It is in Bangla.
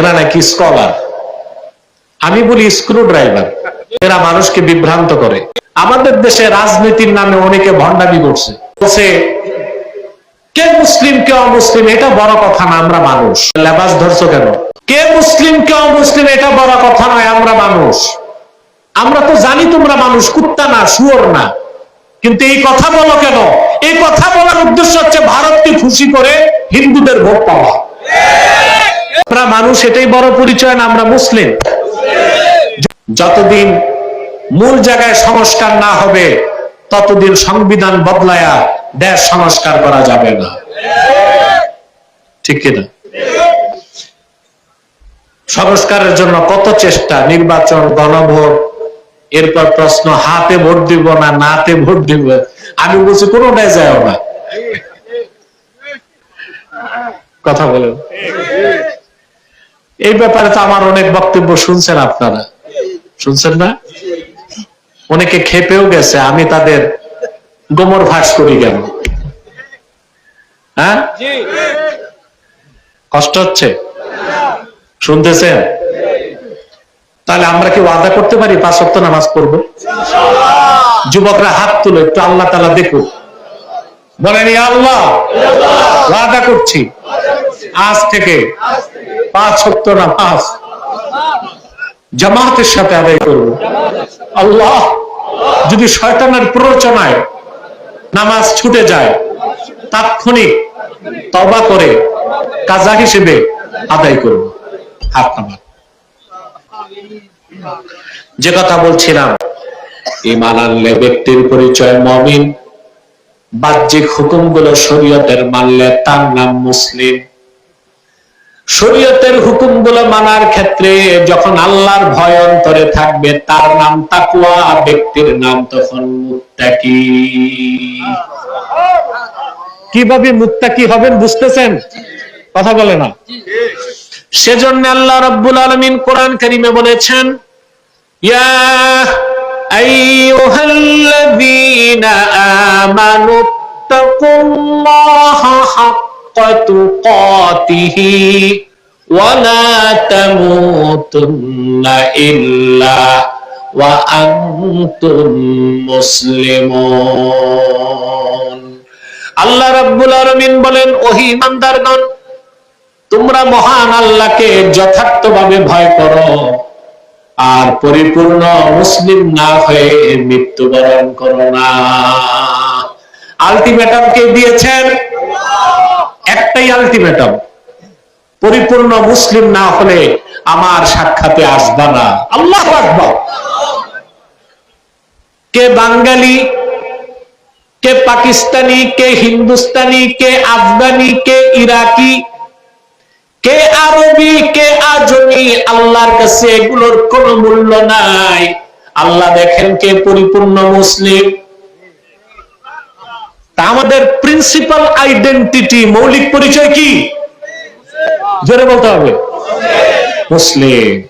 এরা নাকি স্কলার আমি বলি স্ক্রু ড্রাইভার এরা মানুষকে বিভ্রান্ত করে। আমাদের দেশে রাজনীতির নামে অনেকে ভণ্ডামি করছে। বলছে, কে মুসলিম, কে অমুসলিম, এটা বড় কথা না, আমরা মানুষ। লেবাস ধরছো কেন? কে মুসলিম, কে অমুসলিম, এটা বড় কথা নয়, আমরা মানুষ। আমরা তো জানি তোমরা মানুষ, কুত্তা না, শুয়োর না। কিন্তু এই কথা বলো কেন? এই কথা বলার উদ্দেশ্য হচ্ছে ভারতকে খুশি করে হিন্দুদের ভোট পাওয়া। আমরা মানুষ, এটাই বড় পরিচয় না, আমরা মুসলিম। যতদিন মূল জায়গায় সংস্কার না হবে, ততদিন সংবিধান বদলায়া দেশ সংস্কার করা যাবে না। ঠিক কিনা? সংস্কারের জন্য কত চেষ্টা, নির্বাচন, গণভোট, এরপর প্রশ্ন, হাতে ভোট দিব না, নাতে ভোট দিব? আমি বলছি কোনোটাই যায় না। কথা বলেন। এই ব্যাপারে তো আমার অনেক বক্তব্য শুনছেন আপনারা। শুনছেন না? অনেকে খেপেও গেছে আমি তাদের গোমর ফাঁস করি কেন? হ্যাঁ? কষ্ট হচ্ছে? শুনতেছেন? তাহলে আমরা কি ওয়াদা করতে পারি পাঁচ সপ্ত নামাজ পড়ব? যুবকরা হাত তুলো একটু আল্লাহ তালা দেখুক। বলেন "ইয়া আল্লাহ ওয়াদা করছি। আজ থেকে পাঁচ সপ্ত নামাজ জামাতের সাথে আদায় করব। আল্লাহ, যদি শয়তানের প্ররোচনায় নামাজ ছুটে যায়, তাৎক্ষণিক তবা করে কাজা হিসেবে আদায় করব। হাত নামাজ। যে কথা বলছিলাম ইমান আনলে ব্যক্তির পরিচয় মমিন। বাহ্যিক হুকুমগুলো শরীয়তের মানলে তার নাম মুসলিম। শরীয়তের হুকুমগুলো মানার ক্ষেত্রে যখন আল্লাহর ভয় অন্তরে থাকবে, তার নাম তাকুয়া ব্যক্তির নাম তখন মুত্তাকি। কীভাবে মুত্তাকি হবেন বুঝতেছেন? কথা বলে না। সেজন্য আল্লাহ রাব্বুল আলামিন কোরআন কারীমে বলেছেন, ইয়া আমানু, তাকুল্লাহা হাক্কা। লা তামুতুন্না ইল্লা ওয়া আনতুম মুসলিমুন আল্লাহ রাব্বুল আলামিন বলেন, ওহি ইমানদারগণ, তোমরা মহান আল্লাহকে যথার্থভাবে ভয় করো আর পরিপূর্ণ মুসলিম না হয়ে মৃত্যুবরণ করো না। আলটিমেটাম কে দিয়েছেন একটাই আলটিমেটাম পরিপূর্ণ মুসলিম না হলে আমার সাক্ষাতে আসবা না। আল্লাহ আকবার। কে বাঙালি, কে পাকিস্তানি, কে হিন্দুস্তানি, কে আফগানি, কে ইরাকি, কে আরবি, কে আজমি, আল্লাহর কাছে এগুলোর কোনো মূল্য নাই। আল্লাহ দেখেন কে পরিপূর্ণ মুসলিম। তা আমাদের প্রিন্সিপাল আইডেন্টিটি মৌলিক পরিচয় কি? জোরে বলতে হবে। মুসলিম।